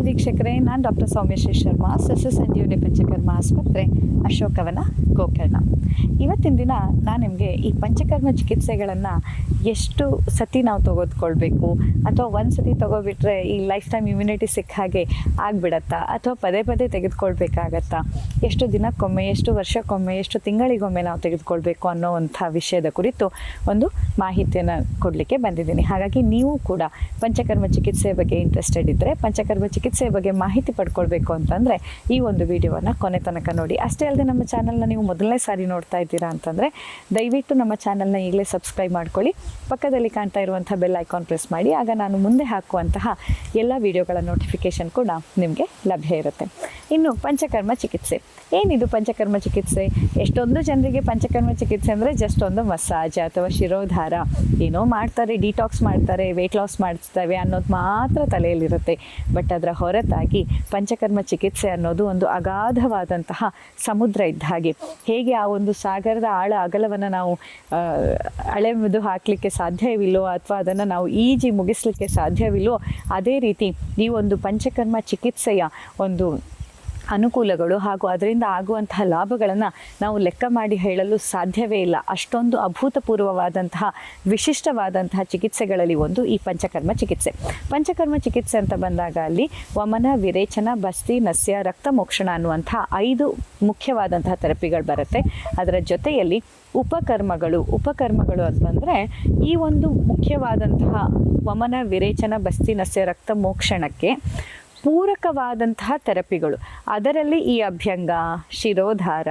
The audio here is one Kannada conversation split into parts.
ನಮಸ್ತೆ ವೀಕ್ಷಕರೇ, ನಾನು ಡಾಕ್ಟರ್ ಸೌಮ್ಯಶ್ರೀ ಶರ್ಮಾ, ಸಸ್ಯ ಸಂಜೀವನಿ ಪಂಚಕರ್ಮ ಆಸ್ಪತ್ರೆ, ಅಶೋಕವನ ಗೋಕರ್ಣ. ಇವತ್ತಿನ ದಿನ ನಾನು ನಿಮಗೆ ಈ ಪಂಚಕರ್ಮ ಚಿಕಿತ್ಸೆಗಳನ್ನು ಎಷ್ಟು ಸತಿ ನಾವು ತೆಗೆದುಕೊಳ್ಬೇಕು ಅಥವಾ ಒಂದು ಸತಿ ತಗೋಬಿಟ್ರೆ ಈ ಲೈಫ್ ಟೈಮ್ ಇಮ್ಯುನಿಟಿ ಸಿಕ್ಕ ಹಾಗೆ ಆಗಿಬಿಡತ್ತಾ? ಅಥವಾ ಪದೇ ಪದೇ ತೆಗೆದುಕೊಳ್ಬೇಕಾಗತ್ತಾ? ಎಷ್ಟು ದಿನಕ್ಕೊಮ್ಮೆ, ಎಷ್ಟು ವರ್ಷಕ್ಕೊಮ್ಮೆ, ಎಷ್ಟು ತಿಂಗಳಿಗೊಮ್ಮೆ ನಾವು ತೆಗೆದುಕೊಳ್ಬೇಕು ಅನ್ನೋವಂಥ ವಿಷಯದ ಕುರಿತು ಒಂದು ಮಾಹಿತಿಯನ್ನು ಕೊಡಲಿಕ್ಕೆ ಬಂದಿದ್ದೀನಿ. ಹಾಗಾಗಿ ನೀವು ಕೂಡ ಪಂಚಕರ್ಮ ಚಿಕಿತ್ಸೆ ಬಗ್ಗೆ ಇಂಟ್ರೆಸ್ಟೆಡ್ ಇದ್ದರೆ ಪಂಚಕರ್ಮ ಚಿಕಿತ್ಸೆ ಬಗ್ಗೆ ಮಾಹಿತಿ ಪಡ್ಕೊಳ್ಬೇಕು ಅಂತಂದರೆ ಈ ಒಂದು ವಿಡಿಯೋವನ್ನು ಕೊನೆ ತನಕ ನೋಡಿ. ಅಷ್ಟೇ ಅಲ್ಲದೆ ನಮ್ಮ ಚಾನಲ್ನ ನೀವು ಮೊದಲನೇ ಸಾರಿ ನೋಡ್ತಾ ಇದ್ದೀರಾ ಅಂತಂದರೆ ದಯವಿಟ್ಟು ನಮ್ಮ ಚಾನಲ್ನ ಈಗಲೇ ಸಬ್ಸ್ಕ್ರೈಬ್ ಮಾಡ್ಕೊಳ್ಳಿ. ಪಕ್ಕದಲ್ಲಿ ಕಾಣ್ತಾ ಇರುವಂಥ ಬೆಲ್ ಐಕಾನ್ ಪ್ರೆಸ್ ಮಾಡಿ. ಆಗ ನಾನು ಮುಂದೆ ಹಾಕುವಂತಹ ಎಲ್ಲ ವಿಡಿಯೋಗಳ ನೋಟಿಫಿಕೇಷನ್ ಕೂಡ ನಿಮಗೆ ಲಭ್ಯ ಇರುತ್ತೆ. ಇನ್ನು ಪಂಚಕರ್ಮ ಚಿಕಿತ್ಸೆ. ಏನಿದು ಪಂಚಕರ್ಮ ಚಿಕಿತ್ಸೆ? ಎಷ್ಟೊಂದು ಜನರಿಗೆ ಪಂಚಕರ್ಮ ಚಿಕಿತ್ಸೆ ಅಂದರೆ ಜಸ್ಟ್ ಒಂದು ಮಸಾಜ್ ಅಥವಾ ಶಿರೋಧಾರ. ಏನೋ ಮಾಡ್ತಾರೆ ಡಿಟಾಕ್ಸ್ ಮಾಡ್ತಾರೆ ವೆಯ್ಟ್ ಲಾಸ್ ಮಾಡಿಸ್ತೇವೆ ಅನ್ನೋದು ಮಾತ್ರ ತಲೆಯಲ್ಲಿರುತ್ತೆ. ಬಟ್ ಅದರ ಹೊರತಾಗಿ ಪಂಚಕರ್ಮ ಚಿಕಿತ್ಸೆ ಅನ್ನೋದು ಒಂದು ಅಗಾಧವಾದಂತಹ ಸಮುದ್ರ ಇದ್ದ ಹಾಗೆ. ಹೇಗೆ ಆ ಒಂದು ಸಾಗರದ ಆಳ ಅಗಲವನ್ನು ನಾವು ಅಳೆ ಅಳೆದು ಹಾಕಲಿಕ್ಕೆ ಸಾಧ್ಯವಿಲ್ಲೋ ಅಥವಾ ಅದನ್ನು ನಾವು ಈಜಿ ಮುಗಿಸ್ಲಿಕ್ಕೆ ಸಾಧ್ಯವಿಲ್ಲೋ ಅದೇ ರೀತಿ ಈ ಒಂದು ಪಂಚಕರ್ಮ ಚಿಕಿತ್ಸೆಯ ಒಂದು ಅನುಕೂಲಗಳು ಹಾಗೂ ಅದರಿಂದ ಆಗುವಂತಹ ಲಾಭಗಳನ್ನು ನಾವು ಲೆಕ್ಕ ಮಾಡಿ ಹೇಳಲು ಸಾಧ್ಯವೇ ಇಲ್ಲ. ಅಷ್ಟೊಂದು ಅಭೂತಪೂರ್ವವಾದಂತಹ ವಿಶಿಷ್ಟವಾದಂತಹ ಚಿಕಿತ್ಸೆಗಳಲ್ಲಿ ಒಂದು ಈ ಪಂಚಕರ್ಮ ಚಿಕಿತ್ಸೆ. ಪಂಚಕರ್ಮ ಚಿಕಿತ್ಸೆ ಅಂತ ಬಂದಾಗ ಅಲ್ಲಿ ವಮನ, ವಿರೇಚನ, ಬಸ್ತಿ, ನಸ್ಯ, ರಕ್ತ ಮೋಕ್ಷಣ ಅನ್ನುವಂತಹ ಐದು ಮುಖ್ಯವಾದಂತಹ ಥೆರಪಿಗಳು ಬರುತ್ತೆ. ಅದರ ಜೊತೆಯಲ್ಲಿ ಉಪಕರ್ಮಗಳು. ಉಪಕರ್ಮಗಳು ಅಂತಂದರೆ ಈ ಒಂದು ಮುಖ್ಯವಾದಂತಹ ವಮನ, ವಿರೇಚನ, ಬಸ್ತಿ, ನಸ್ಯ, ರಕ್ತ ಮೋಕ್ಷಣಕ್ಕೆ ಪೂರಕವಾದಂತಹ ಥೆರಪಿಗಳು. ಅದರಲ್ಲಿ ಈ ಅಭ್ಯಂಗ ಶಿರೋಧಾರ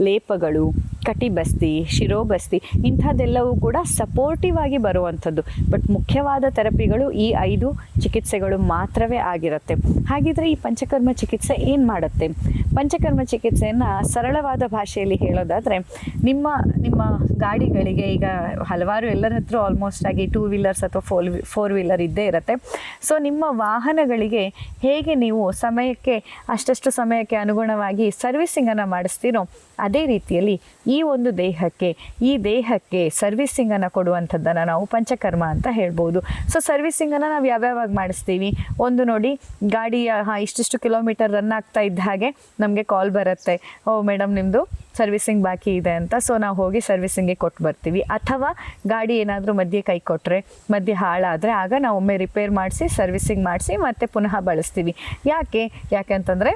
ಲೇಪಗಳು ಕಟಿಬಸ್ತಿ ಶಿರೋಬಸ್ತಿ ಇಂಥದ್ದೆಲ್ಲವೂ ಕೂಡ ಸಪೋರ್ಟಿವ್ ಆಗಿ ಬರುವಂಥದ್ದು. ಬಟ್ ಮುಖ್ಯವಾದ ಥೆರಪಿಗಳು ಈ ಐದು ಚಿಕಿತ್ಸೆಗಳು ಮಾತ್ರವೇ ಆಗಿರುತ್ತೆ. ಹಾಗಿದ್ರೆ ಈ ಪಂಚಕರ್ಮ ಚಿಕಿತ್ಸೆ ಏನು ಮಾಡುತ್ತೆ? ಪಂಚಕರ್ಮ ಚಿಕಿತ್ಸೆಯನ್ನು ಸರಳವಾದ ಭಾಷೆಯಲ್ಲಿ ಹೇಳೋದಾದರೆ, ನಿಮ್ಮ ನಿಮ್ಮ ಗಾಡಿಗಳಿಗೆ ಈಗ ಹಲವಾರು ಎಲ್ಲರ ಹತ್ರ ಆಲ್ಮೋಸ್ಟ್ ಆಗಿ ಟೂ ವೀಲರ್ಸ್ ಅಥವಾ ಫೋರ್ ಫೋರ್ ವೀಲರ್ ಇದ್ದೇ ಇರುತ್ತೆ. ಸೊ ನಿಮ್ಮ ವಾಹನಗಳಿಗೆ ಹೇಗೆ ನೀವು ಸಮಯಕ್ಕೆ, ಅಷ್ಟಷ್ಟು ಸಮಯಕ್ಕೆ ಅನುಗುಣವಾಗಿ ಸರ್ವಿಸಿಂಗನ್ನು ಮಾಡಿಸ್ತೀರೋ, ಅದೇ ರೀತಿಯಲ್ಲಿ ಈ ಒಂದು ದೇಹಕ್ಕೆ, ಈ ದೇಹಕ್ಕೆ ಸರ್ವಿಸಿಂಗನ್ನು ಕೊಡುವಂಥದ್ದನ್ನು ನಾವು ಪಂಚಕರ್ಮ ಅಂತ ಹೇಳ್ಬೋದು. ಸೊ ಸರ್ವಿಸಿಂಗನ್ನು ನಾವು ಯಾವ್ಯಾವಾಗ ಮಾಡಿಸ್ತೀವಿ? ಒಂದು ನೋಡಿ, ಗಾಡಿಯ, ಹಾಂ, ಇಷ್ಟಿಷ್ಟು ಕಿಲೋಮೀಟರ್ ರನ್ ಆಗ್ತಾ ಇದ್ದ ಹಾಗೆ ನಮಗೆ ಕಾಲ್ ಬರುತ್ತೆ. ಓ, ಮೇಡಮ್ ನಿಮ್ಮದು ಸರ್ವಿಸಿಂಗ್ ಬಾಕಿ ಇದೆ ಅಂತ. ಸೊ ನಾವು ಹೋಗಿ ಸರ್ವಿಸಿಂಗ್ಗೆ ಕೊಟ್ಟು ಬರ್ತೀವಿ. ಅಥವಾ ಗಾಡಿ ಏನಾದರೂ ಮಧ್ಯೆ ಕೈ ಕೊಟ್ಟರೆ ಮಧ್ಯೆ ಹಾಳಾದರೆ ಆಗ ನಾವು ಒಮ್ಮೆ ರಿಪೇರ್ ಮಾಡಿಸಿ, ಸರ್ವಿಸಿಂಗ್ ಮಾಡಿಸಿ ಮತ್ತೆ ಪುನಃ ಬಳಸ್ತೀವಿ. ಯಾಕೆ? ಯಾಕೆ ಅಂತಂದರೆ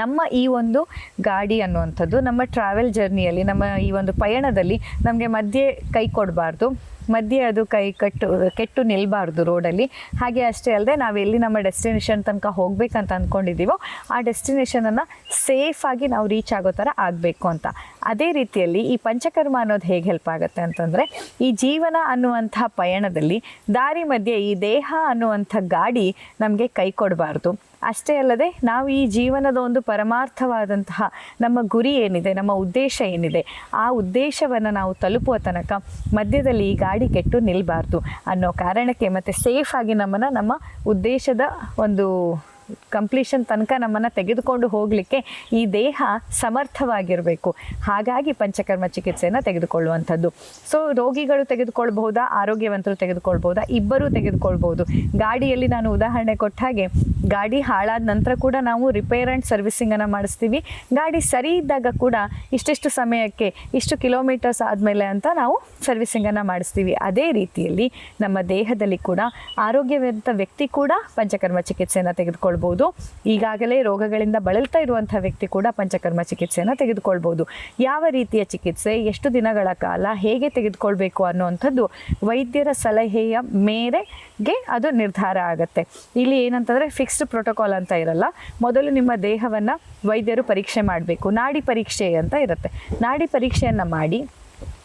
ನಮ್ಮ ಈ ಒಂದು ಗಾಡಿ ಅನ್ನುವಂಥದ್ದು, ನಮ್ಮ ಟ್ರಾವೆಲ್ ಜರ್ನಿಯಲ್ಲಿ ನಮ್ಮ ಈ ಒಂದು ಪಯಣದಲ್ಲಿ ನಮಗೆ ಮಧ್ಯೆ ಕೈ ಕೊಡಬಾರ್ದು. ಮಧ್ಯೆ ಅದು ಕೈ ಕಟ್ಟು, ಕೆಟ್ಟು ನಿಲ್ಲಬಾರ್ದು ರೋಡಲ್ಲಿ ಹಾಗೆ ಅಷ್ಟೇ ಅಲ್ಲದೆ ನಾವು ಎಲ್ಲಿ ನಮ್ಮ ಡೆಸ್ಟಿನೇಷನ್ ತನಕ ಹೋಗಬೇಕಂತ ಅಂದ್ಕೊಂಡಿದ್ದೀವೋ ಆ ಡೆಸ್ಟಿನೇಷನನ್ನು ಸೇಫಾಗಿ ನಾವು ರೀಚ್ ಆಗೋ ಥರ ಆಗಬೇಕು ಅಂತ. ಅದೇ ರೀತಿಯಲ್ಲಿ ಈ ಪಂಚಕರ್ಮ ಅನ್ನೋದು ಹೇಗೆ ಹೆಲ್ಪ್ ಆಗುತ್ತೆ ಅಂತಂದರೆ, ಈ ಜೀವನ ಅನ್ನುವಂಥ ಪಯಣದಲ್ಲಿ ದಾರಿ ಮಧ್ಯೆ ಈ ದೇಹ ಅನ್ನುವಂಥ ಗಾಡಿ ನಮಗೆ ಕೈ ಕೊಡಬಾರ್ದು. ಅಷ್ಟೇ ಅಲ್ಲದೆ ನಾವು ಈ ಜೀವನದ ಒಂದು ಪರಮಾರ್ಥವಾದಂತಹ ನಮ್ಮ ಗುರಿ ಏನಿದೆ, ನಮ್ಮ ಉದ್ದೇಶ ಏನಿದೆ, ಆ ಉದ್ದೇಶವನ್ನು ನಾವು ತಲುಪುವ ತನಕ ಮಧ್ಯದಲ್ಲಿ ಈ ಗಾಡಿ ಕೆಟ್ಟು ನಿಲ್ಲಬಾರ್ದು ಅನ್ನೋ ಕಾರಣಕ್ಕೆ ಮತ್ತು ಸೇಫಾಗಿ ನಮ್ಮನ್ನು ನಮ್ಮ ಉದ್ದೇಶದ ಒಂದು ಕಂಪ್ಲೀಷನ್ ತನಕ ನಮ್ಮನ್ನು ತೆಗೆದುಕೊಂಡು ಹೋಗಲಿಕ್ಕೆ ಈ ದೇಹ ಸಮರ್ಥವಾಗಿರಬೇಕು. ಹಾಗಾಗಿ ಪಂಚಕರ್ಮ ಚಿಕಿತ್ಸೆಯನ್ನು ತೆಗೆದುಕೊಳ್ಳುವಂಥದ್ದು. ಸೊ ರೋಗಿಗಳು ತೆಗೆದುಕೊಳ್ಬಹುದಾ? ಆರೋಗ್ಯವಂತರು ತೆಗೆದುಕೊಳ್ಬಹುದಾ? ಇಬ್ಬರೂ ತೆಗೆದುಕೊಳ್ಬಹುದು. ಗಾಡಿಯಲ್ಲಿ ನಾನು ಉದಾಹರಣೆ ಕೊಟ್ಟ ಹಾಗೆ, ಗಾಡಿ ಹಾಳಾದ ನಂತರ ಕೂಡ ನಾವು ರಿಪೇರ್ ಆ್ಯಂಡ್ ಸರ್ವಿಸಿಂಗನ್ನು ಮಾಡಿಸ್ತೀವಿ. ಗಾಡಿ ಸರಿ ಇದ್ದಾಗ ಕೂಡ ಇಷ್ಟಿಷ್ಟು ಸಮಯಕ್ಕೆ ಇಷ್ಟು ಕಿಲೋಮೀಟರ್ಸ್ ಆದಮೇಲೆ ಅಂತ ನಾವು ಸರ್ವಿಸಿಂಗನ್ನು ಮಾಡಿಸ್ತೀವಿ. ಅದೇ ರೀತಿಯಲ್ಲಿ ನಮ್ಮ ದೇಹದಲ್ಲಿ ಕೂಡ ಆರೋಗ್ಯವಂತ ವ್ಯಕ್ತಿ ಕೂಡ ಪಂಚಕರ್ಮ ಚಿಕಿತ್ಸೆಯನ್ನು ತೆಗೆದುಕೊಳ್ಬೋದು ಈಗಾಗಲೇ ರೋಗಗಳಿಂದ ಬಳಲ್ತಾ ಇರುವಂಥ ವ್ಯಕ್ತಿ ಕೂಡ ಪಂಚಕರ್ಮ ಚಿಕಿತ್ಸೆಯನ್ನು ತೆಗೆದುಕೊಳ್ಬೋದು. ಯಾವ ರೀತಿಯ ಚಿಕಿತ್ಸೆ, ಎಷ್ಟು ದಿನಗಳ ಕಾಲ, ಹೇಗೆ ತೆಗೆದುಕೊಳ್ಬೇಕು ಅನ್ನುವಂಥದ್ದು ವೈದ್ಯರ ಸಲಹೆಯ ಮೇರೆಗೆ ಅದು ನಿರ್ಧಾರ ಆಗುತ್ತೆ. ಇಲ್ಲಿ ಏನಂತಂದರೆ ಫಿಕ್ಸ್ಡ್ ಪ್ರೋಟೋಕಾಲ್ ಅಂತ ಇರಲ್ಲ. ಮೊದಲು ನಿಮ್ಮ ದೇಹವನ್ನು ವೈದ್ಯರು ಪರೀಕ್ಷೆ ಮಾಡಬೇಕು. ನಾಡಿ ಪರೀಕ್ಷೆ ಅಂತ ಇರುತ್ತೆ. ನಾಡಿ ಪರೀಕ್ಷೆಯನ್ನು ಮಾಡಿ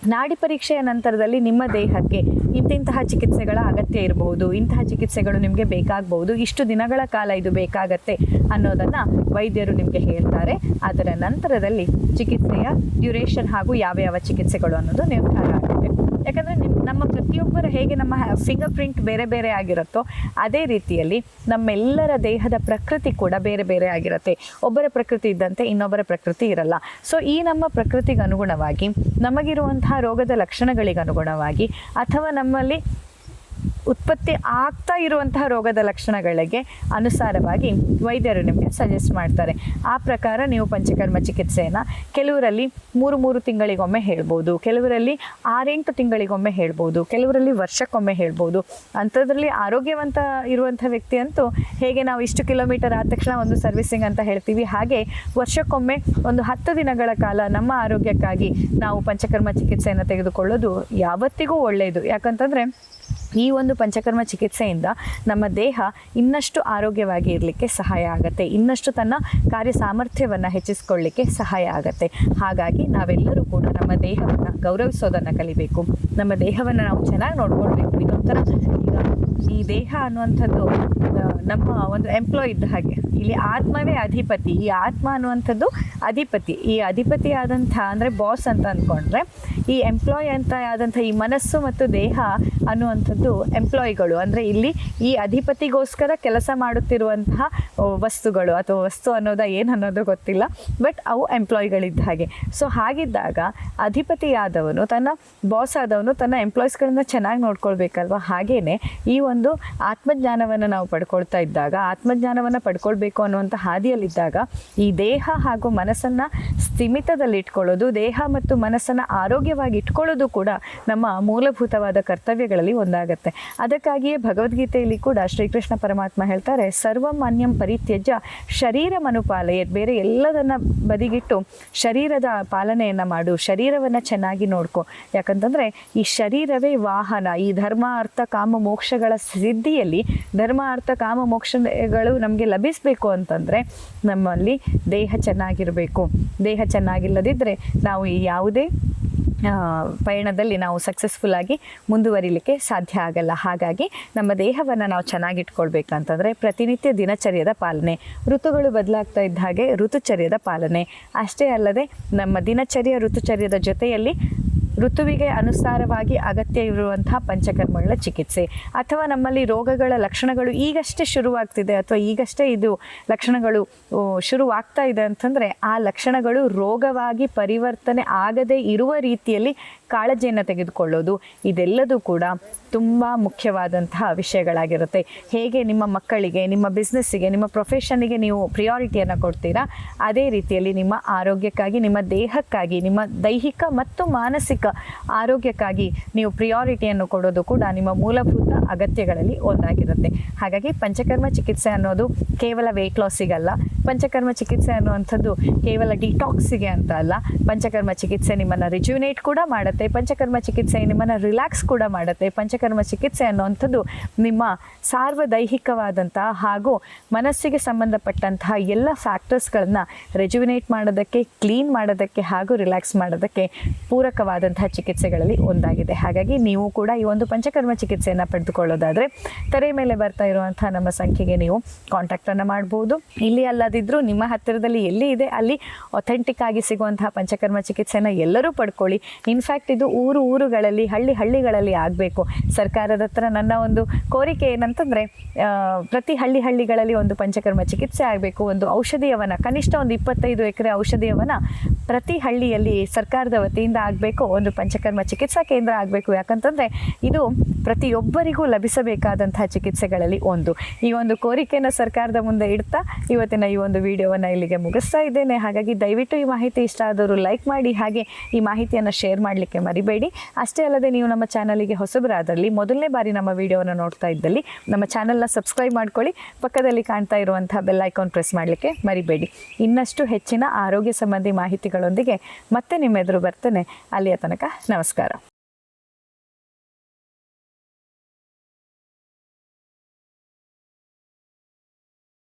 ನಾಡಿ ಪರೀಕ್ಷೆಯ ನಂತರದಲ್ಲಿ ನಿಮ್ಮ ದೇಹಕ್ಕೆ ಇಂತಿಂತಹ ಚಿಕಿತ್ಸೆಗಳ ಅಗತ್ಯ ಇರಬಹುದು. ಇಂತಹ ಚಿಕಿತ್ಸೆಗಳು ನಿಮಗೆ ಬೇಕಾಗಬಹುದು. ಇಷ್ಟು ದಿನಗಳ ಕಾಲ ಇದು ಬೇಕಾಗತ್ತೆ ಅನ್ನೋದನ್ನು ವೈದ್ಯರು ನಿಮಗೆ ಹೇಳ್ತಾರೆ. ಅದರ ನಂತರದಲ್ಲಿ ಚಿಕಿತ್ಸೆಯ ಡ್ಯುರೇಷನ್ ಹಾಗೂ ಯಾವ ಯಾವ ಚಿಕಿತ್ಸೆಗಳು ಅನ್ನೋದು ನಿರ್ಧಾರ ಯಾಕಂದರೆ ನಿಮ್ಮ ನಮ್ಮ ಪ್ರತಿಯೊಬ್ಬರ ಹೇಗೆ ನಮ್ಮ ಫಿಂಗರ್ ಪ್ರಿಂಟ್ ಬೇರೆ ಬೇರೆ ಆಗಿರುತ್ತೋ, ಅದೇ ರೀತಿಯಲ್ಲಿ ನಮ್ಮೆಲ್ಲರ ದೇಹದ ಪ್ರಕೃತಿ ಕೂಡ ಬೇರೆ ಬೇರೆ ಆಗಿರುತ್ತೆ. ಒಬ್ಬರ ಪ್ರಕೃತಿ ಇದ್ದಂತೆ ಇನ್ನೊಬ್ಬರ ಪ್ರಕೃತಿ ಇರಲ್ಲ. ಸೊ ಈ ನಮ್ಮ ಪ್ರಕೃತಿಗನುಗುಣವಾಗಿ, ನಮಗಿರುವಂತಹ ರೋಗದ ಲಕ್ಷಣಗಳಿಗನುಗುಣವಾಗಿ, ಅಥವಾ ನಮ್ಮಲ್ಲಿ ಉತ್ಪತ್ತಿ ಆಗ್ತಾ ಇರುವಂತಹ ರೋಗದ ಲಕ್ಷಣಗಳಿಗೆ ಅನುಸಾರವಾಗಿ ವೈದ್ಯರು ನಿಮಗೆ ಸಜೆಸ್ಟ್ ಮಾಡ್ತಾರೆ. ಆ ಪ್ರಕಾರ ನೀವು ಪಂಚಕರ್ಮ ಚಿಕಿತ್ಸೆಯನ್ನು ಕೆಲವರಲ್ಲಿ ಮೂರು ಮೂರು ತಿಂಗಳಿಗೊಮ್ಮೆ ಹೇಳ್ಬೋದು, ಕೆಲವರಲ್ಲಿ ಆರೆಂಟು ತಿಂಗಳಿಗೊಮ್ಮೆ ಹೇಳ್ಬೋದು, ಕೆಲವರಲ್ಲಿ ವರ್ಷಕ್ಕೊಮ್ಮೆ ಹೇಳ್ಬೋದು. ಅಂಥದ್ರಲ್ಲಿ ಆರೋಗ್ಯವಂತ ಇರುವಂಥ ವ್ಯಕ್ತಿ ಅಂತೂ ಹೇಗೆ ನಾವು ಇಷ್ಟು ಕಿಲೋಮೀಟರ್ ಆದ ತಕ್ಷಣ ಒಂದು ಸರ್ವಿಸಿಂಗ್ ಅಂತ ಹೇಳ್ತೀವಿ, ಹಾಗೆ ವರ್ಷಕ್ಕೊಮ್ಮೆ ಒಂದು ಹತ್ತು ದಿನಗಳ ಕಾಲ ನಮ್ಮ ಆರೋಗ್ಯಕ್ಕಾಗಿ ನಾವು ಪಂಚಕರ್ಮ ಚಿಕಿತ್ಸೆಯನ್ನು ತೆಗೆದುಕೊಳ್ಳೋದು ಯಾವತ್ತಿಗೂ ಒಳ್ಳೆಯದು ಯಾಕಂತಂದರೆ ಈ ಒಂದು ಪಂಚಕರ್ಮ ಚಿಕಿತ್ಸೆಯಿಂದ ನಮ್ಮ ದೇಹ ಇನ್ನಷ್ಟು ಆರೋಗ್ಯವಾಗಿ ಇರಲಿಕ್ಕೆ ಸಹಾಯ ಆಗುತ್ತೆ. ಇನ್ನಷ್ಟು ತನ್ನ ಕಾರ್ಯ ಸಾಮರ್ಥ್ಯವನ್ನು ಹೆಚ್ಚಿಸ್ಕೊಳ್ಳಿಕ್ಕೆ ಸಹಾಯ ಆಗುತ್ತೆ. ಹಾಗಾಗಿ ನಾವೆಲ್ಲರೂ ಕೂಡ ನಮ್ಮ ದೇಹವನ್ನು ಗೌರವಿಸೋದನ್ನು ಕಲಿಬೇಕು. ನಮ್ಮ ದೇಹವನ್ನು ನಾವು ಚೆನ್ನಾಗಿ ನೋಡ್ಕೊಳ್ಬೇಕು. ಇದೊಂಥರ ಈ ದೇಹ ಅನ್ನುವಂಥದ್ದು ನಮ್ಮ ಒಂದು ಎಂಪ್ಲಾಯ್ ಇದ್ದ ಹಾಗೆ. ಇಲ್ಲಿ ಆತ್ಮವೇ ಅಧಿಪತಿ. ಈ ಆತ್ಮ ಅನ್ನುವಂಥದ್ದು ಅಧಿಪತಿ. ಈ ಅಧಿಪತಿ ಆದಂಥ, ಅಂದರೆ ಬಾಸ್ ಅಂತ ಅಂದ್ಕೊಂಡ್ರೆ ಈ ಎಂಪ್ಲಾಯ್ ಅಂತ ಆದಂಥ ಈ ಮನಸ್ಸು ಮತ್ತು ದೇಹ ಅನ್ನುವಂಥದ್ದು ಎಂಪ್ಲಾಯ್ಗಳು ಅಂದರೆ ಇಲ್ಲಿ ಈ ಅಧಿಪತಿಗೋಸ್ಕರ ಕೆಲಸ ಮಾಡುತ್ತಿರುವಂತಹ ವಸ್ತುಗಳು ಅಥವಾ ವಸ್ತು ಅನ್ನೋದ ಏನು ಅನ್ನೋದು ಗೊತ್ತಿಲ್ಲ. ಬಟ್ ಅವು ಎಂಪ್ಲಾಯ್ಗಳಿದ್ದ ಹಾಗೆ. ಸೊ ಹಾಗಿದ್ದಾಗ ಅಧಿಪತಿಯಾದವನು, ತನ್ನ ಬಾಸ್ ಆದವನು ತನ್ನ ಎಂಪ್ಲಾಯ್ಸ್ಗಳನ್ನ ಚೆನ್ನಾಗಿ ನೋಡ್ಕೊಳ್ಬೇಕಲ್ವ? ಹಾಗೇನೆ ಈ ಆತ್ಮಜ್ಞಾನವನ್ನು ನಾವು ಪಡ್ಕೊಳ್ತಾ ಇದ್ದಾಗ, ಆತ್ಮಜ್ಞಾನವನ್ನು ಪಡ್ಕೊಳ್ಬೇಕು ಅನ್ನುವಂಥ ಹಾದಿಯಲ್ಲಿದ್ದಾಗ, ಈ ದೇಹ ಹಾಗೂ ಮನಸ್ಸನ್ನು ಸ್ಥಿಮಿತದಲ್ಲಿಟ್ಕೊಳ್ಳೋದು ದೇಹ ಮತ್ತು ಮನಸ್ಸನ್ನು ಆರೋಗ್ಯವಾಗಿ ಇಟ್ಕೊಳ್ಳೋದು ಕೂಡ ನಮ್ಮ ಮೂಲಭೂತವಾದ ಕರ್ತವ್ಯಗಳಲ್ಲಿ ಒಂದಾಗತ್ತೆ. ಅದಕ್ಕಾಗಿಯೇ ಭಗವದ್ಗೀತೆಯಲ್ಲಿ ಕೂಡ ಶ್ರೀಕೃಷ್ಣ ಪರಮಾತ್ಮ ಹೇಳ್ತಾರೆ ಸರ್ವಮಾನ್ಯಂ ಪರಿತ್ಯಜ್ಯ ಶರೀರ ಮನುಪಾಲಯ ಬೇರೆ ಎಲ್ಲದನ್ನು ಬದಿಗಿಟ್ಟು ಶರೀರದ ಪಾಲನೆಯನ್ನು ಮಾಡು, ಶರೀರವನ್ನು ಚೆನ್ನಾಗಿ ನೋಡ್ಕೊ. ಯಾಕಂತಂದರೆ ಈ ಶರೀರವೇ ವಾಹನ, ಈ ಧರ್ಮ ಅರ್ಥ ಕಾಮ, ಮೋಕ್ಷಗಳ ಸಿದ್ಧಿಯಲ್ಲಿ ಧರ್ಮ, ಅರ್ಥ, ಕಾಮ, ಮೋಕ್ಷಗಳು ನಮಗೆ ಲಭಿಸಬೇಕು ಅಂತಂದರೆ ನಮ್ಮಲ್ಲಿ ದೇಹ ಚೆನ್ನಾಗಿರಬೇಕು. ದೇಹ ಚೆನ್ನಾಗಿಲ್ಲದಿದ್ದರೆ ನಾವು ಈ ಯಾವುದೇ ಪಯಣದಲ್ಲಿ ನಾವು ಸಕ್ಸಸ್ಫುಲ್ ಆಗಿ ಮುಂದುವರಿಲಿಕ್ಕೆ ಸಾಧ್ಯ ಆಗಲ್ಲ. ಹಾಗಾಗಿ ನಮ್ಮ ದೇಹವನ್ನು ನಾವು ಚೆನ್ನಾಗಿಟ್ಕೊಳ್ಬೇಕಂತಂದರೆ ಪ್ರತಿನಿತ್ಯ ದಿನಚರ್ಯದ ಪಾಲನೆ. ಋತುಗಳು ಬದಲಾಗ್ತಾ ಇದ್ದ ಹಾಗೆ ಋತುಚರ್ಯದ ಪಾಲನೆ. ಅಷ್ಟೇ ಅಲ್ಲದೆ ನಮ್ಮ ದಿನಚರ್ಯ, ಋತುಚರ್ಯದ ಜೊತೆಯಲ್ಲಿ ಋತುವಿಗೆ ಅನುಸಾರವಾಗಿ ಅಗತ್ಯ ಇರುವಂತಹ ಪಂಚಕರ್ಮಗಳ ಚಿಕಿತ್ಸೆ. ಅಥವಾ ನಮ್ಮಲ್ಲಿ ರೋಗಗಳ ಲಕ್ಷಣಗಳು ಈಗಷ್ಟೇ ಶುರುವಾಗ್ತಿದೆ ಅಥವಾ ಈಗಷ್ಟೇ ಇದು ಲಕ್ಷಣಗಳು ಶುರುವಾಗ್ತಾ ಇದೆ ಅಂತಂದರೆ ಆ ಲಕ್ಷಣಗಳು ರೋಗವಾಗಿ ಪರಿವರ್ತನೆ ಆಗದೇ ಇರುವ ರೀತಿಯಲ್ಲಿ ಕಾಳಜಿಯನ್ನು ತೆಗೆದುಕೊಳ್ಳೋದು. ಇದೆಲ್ಲದೂ ಕೂಡ ತುಂಬ ಮುಖ್ಯವಾದಂತಹ ವಿಷಯಗಳಾಗಿರುತ್ತೆ. ಹೇಗೆ ನಿಮ್ಮ ಮಕ್ಕಳಿಗೆ, ನಿಮ್ಮ ಬಿಸ್ನೆಸ್ಸಿಗೆ, ನಿಮ್ಮ ಪ್ರೊಫೆಷನ್ಗೆ ನೀವು ಪ್ರಿಯಾರಿಟಿಯನ್ನು ಕೊಡ್ತೀರಾ, ಅದೇ ರೀತಿಯಲ್ಲಿ ನಿಮ್ಮ ಆರೋಗ್ಯಕ್ಕಾಗಿ, ನಿಮ್ಮ ದೇಹಕ್ಕಾಗಿ, ನಿಮ್ಮ ದೈಹಿಕ ಮತ್ತು ಮಾನಸಿಕ ಆರೋಗ್ಯಕ್ಕಾಗಿ ನೀವು ಪ್ರಿಯಾರಿಟಿಯನ್ನು ಕೊಡೋದು ಕೂಡ ನಿಮ್ಮ ಮೂಲಭೂತ ಅಗತ್ಯಗಳಲ್ಲಿ ಒಂದಾಗಿರುತ್ತೆ. ಹಾಗಾಗಿ ಪಂಚಕರ್ಮ ಚಿಕಿತ್ಸೆ ಅನ್ನೋದು ಕೇವಲ ವೆಯ್ಟ್ ಲಾಸಿಗಲ್ಲ ಪಂಚಕರ್ಮ ಚಿಕಿತ್ಸೆ ಅನ್ನುವಂಥದ್ದು ಕೇವಲ ಡಿಟಾಕ್ಸಿಗೆ ಅಂತ ಅಲ್ಲ. ಪಂಚಕರ್ಮ ಚಿಕಿತ್ಸೆ ನಿಮ್ಮನ್ನು ರಿಜ್ಯುನೇಟ್ ಕೂಡ ಮಾಡುತ್ತೆ, ಪಂಚಕರ್ಮ ಚಿಕಿತ್ಸೆ ನಿಮ್ಮನ್ನು ರಿಲ್ಯಾಕ್ಸ್ ಕೂಡ ಮಾಡುತ್ತೆ. ಪಂಚಕರ್ಮ ಚಿಕಿತ್ಸೆ ಅನ್ನುವಂಥದ್ದು ನಿಮ್ಮ ಸಾರ್ವದೈಹಿಕವಾದಂತಹ ಹಾಗೂ ಮನಸ್ಸಿಗೆ ಸಂಬಂಧಪಟ್ಟಂತಹ ಎಲ್ಲ ಫ್ಯಾಕ್ಟರ್ಸ್ಗಳನ್ನು ರೆಜ್ಯುವಿನೇಟ್ ಮಾಡೋದಕ್ಕೆ ಕ್ಲೀನ್ ಮಾಡೋದಕ್ಕೆ ಹಾಗೂ ರಿಲ್ಯಾಕ್ಸ್ ಮಾಡೋದಕ್ಕೆ ಪೂರಕವಾದಂತಹ ಚಿಕಿತ್ಸೆಗಳಲ್ಲಿ ಒಂದಾಗಿದೆ. ಹಾಗಾಗಿ ನೀವು ಕೂಡ ಈ ಒಂದು ಪಂಚಕರ್ಮ ಚಿಕಿತ್ಸೆಯನ್ನು ಪಡೆದುಕೊಳ್ಳೋದಾದರೆ ತೆರೆ ಮೇಲೆ ಬರ್ತಾ ಇರುವಂತಹ ನಮ್ಮ ಸಂಖ್ಯೆಗೆ ನೀವು ಕಾಂಟ್ಯಾಕ್ಟನ್ನು ಮಾಡ್ಬೋದು. ಇಲ್ಲಿ ಅಲ್ಲದಿದ್ದರೂ ನಿಮ್ಮ ಹತ್ತಿರದಲ್ಲಿ ಎಲ್ಲಿ ಇದೆ, ಅಲ್ಲಿ ಒಥೆಂಟಿಕ್ ಆಗಿ ಸಿಗುವಂತಹ ಪಂಚಕರ್ಮ ಚಿಕಿತ್ಸೆಯನ್ನು ಎಲ್ಲರೂ ಪಡ್ಕೊಳ್ಳಿ. ಇನ್ಫ್ಯಾಕ್ಟ್ ಇದು ಊರು ಊರುಗಳಲ್ಲಿ, ಹಳ್ಳಿ ಹಳ್ಳಿಗಳಲ್ಲಿ ಆಗಬೇಕು. ಸರ್ಕಾರದ ಹತ್ರ ನನ್ನ ಒಂದು ಕೋರಿಕೆ ಏನಂತಂದರೆ ಪ್ರತಿ ಹಳ್ಳಿ ಹಳ್ಳಿಗಳಲ್ಲಿ ಒಂದು ಪಂಚಕರ್ಮ ಚಿಕಿತ್ಸೆ ಆಗಬೇಕು. ಒಂದು ಔಷಧಿಯವನ ಕನಿಷ್ಠ ಒಂದು ಇಪ್ಪತ್ತೈದು ಎಕರೆ ಔಷಧಿಯವನ ಪ್ರತಿ ಹಳ್ಳಿಯಲ್ಲಿ ಸರ್ಕಾರದ ವತಿಯಿಂದ ಆಗಬೇಕು. ಒಂದು ಪಂಚಕರ್ಮ ಚಿಕಿತ್ಸಾ ಕೇಂದ್ರ ಆಗಬೇಕು. ಯಾಕಂತಂದರೆ ಇದು ಪ್ರತಿಯೊಬ್ಬರಿಗೂ ಲಭಿಸಬೇಕಾದಂತಹ ಚಿಕಿತ್ಸೆಗಳಲ್ಲಿ ಒಂದು. ಈ ಒಂದು ಕೋರಿಕೆಯನ್ನು ಸರ್ಕಾರದ ಮುಂದೆ ಇಡ್ತಾ ಇವತ್ತಿನ ಈ ಒಂದು ವಿಡಿಯೋವನ್ನು ಇಲ್ಲಿಗೆ ಮುಗಿಸ್ತಾ ಇದ್ದೇನೆ. ಹಾಗಾಗಿ ದಯವಿಟ್ಟು ಈ ಮಾಹಿತಿ ಇಷ್ಟ ಆದವರು ಲೈಕ್ ಮಾಡಿ, ಹಾಗೆ ಈ ಮಾಹಿತಿಯನ್ನು ಶೇರ್ ಮಾಡಲಿಕ್ಕೆ ಮರಿಬೇಡಿ. ಅಷ್ಟೇ ಅಲ್ಲದೆ ನೀವು ನಮ್ಮ ಚಾನಲಿಗೆ ಹೊಸಬರಾದಲ್ಲಿ ಮೊದಲನೇ ಬಾರಿ ನಮ್ಮ ವಿಡಿಯೋವನ್ನು ನೋಡ್ತಾ ಇದ್ದಲ್ಲಿ ನಮ್ಮ ಚಾನಲ್ನ ಸಬ್ಸ್ಕ್ರೈಬ್ ಮಾಡ್ಕೊಳ್ಳಿ. ಪಕ್ಕದಲ್ಲಿ ಕಾಣ್ತಾ ಇರುವಂತಹ ಬೆಲ್ ಐಕಾನ್ ಪ್ರೆಸ್ ಮಾಡಲಿಕ್ಕೆ ಮರಿಬೇಡಿ. ಇನ್ನಷ್ಟು ಹೆಚ್ಚಿನ ಆರೋಗ್ಯ ಸಂಬಂಧಿ ಮಾಹಿತಿಗಳೊಂದಿಗೆ ಮತ್ತೆ ನಿಮ್ಮ ಎದುರು ಬರ್ತೇನೆ. ಅಲ್ಲಿಯ ತನಕ ನಮಸ್ಕಾರ